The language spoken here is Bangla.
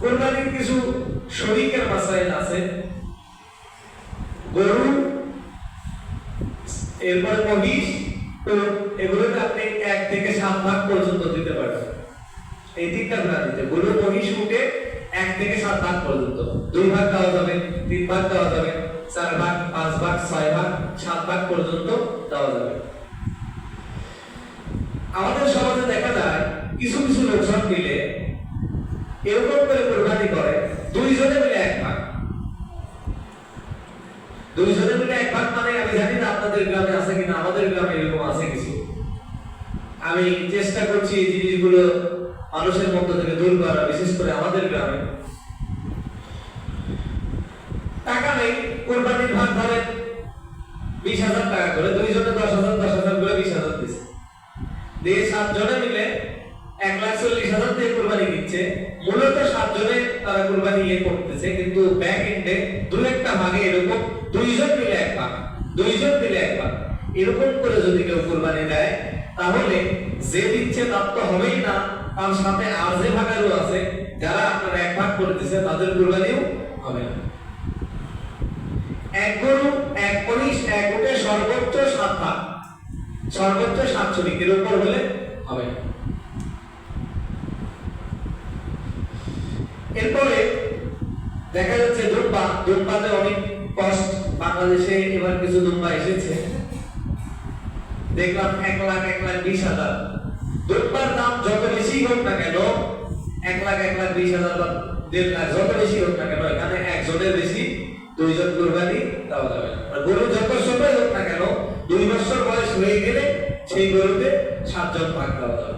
কোরবানির কিছু শরীকের মাসাইল আছে। গরু, এরপরে মহিষ, তো এগুলোতে আপনি এক থেকে সাত ভাগ পর্যন্ত দিতে পারবেন। এই তিনটা ভাগ দিতে। গরু, মহিষ উঠে এক থেকে সাত ভাগ পর্যন্ত। দুই ভাগ দেওয়া যাবে, তিন ভাগ দেওয়া যাবে, চার ভাগ, পাঁচ ভাগ, ছয় ভাগ, সাত ভাগ পর্যন্ত দেওয়া যাবে। আমাদের সমাজে দেখা যায়, কিছু কিছু লোকজন মিলে এরকম করে দুইজনে মিলে এক ভাগ দুইজনে মিলে এক ভাগ মানে আমি জানি না আপনাদের গ্রামে আছে কিনা, আমাদের গ্রামে এরকম আছে কিছু। আমি চেষ্টা করছি এই জিনিসগুলো মানুষের মধ্য থেকে দূর করা, বিশেষ করে আমাদের গ্রামে। টাকা নেই, কোরবানির ভাগ ধরেন বিশ হাজার টাকা করে, দুইজনে দশ হাজার দশ হাজার করে বিশ হাজার দিচ্ছে দিয়ে সাতজনে মিলে এক লাখ চল্লিশ হাজার দিয়ে কোরবানি দিচ্ছে। মূলত সাতজনে তারা কোরবানি ইয়ে করতেছে, কিন্তু দুইজন মিলে এক ভাগ দুইজন মিলে এক ভাগ এরকম করে যদি কেউ কোরবানি দেয়, তাহলে যে দিচ্ছে তার তো হবেই না। তার সাথে আর যে ভাগারও আছে, যারা আপনারা এক ভাগ করে দিচ্ছে তাদের কোরবানিও হবে না। এক গরু, এক মহিষ এক উঠে সর্বোচ্চ সাত ভাগ। সর্বোচ্চ সাতচল্লিশ এর উপর হলে হবে না। এরপরে দেখা যাচ্ছে দুম্বা দুম্বাতে অনেক কষ্ট বাংলাদেশে এবার কিছু দুম্বা এসেছে। দেখলাম এক লাখ এক লাখ বিশ হাজার। দুম্বার দাম যত বেশি হোক না কেন, এক লাখ এক লাখ বিশ হাজার বা দেড় লাখ যত বেশি হোক না কেন, এখানে একজনের বেশি, দুইজন কোরবানি দেওয়া যাবে না। গরু যত ছোটই হোক না কেন, দুই বছর বয়স হয়ে গেলে সেই গরুতে সাতজন ভাগ দেওয়া যাবে।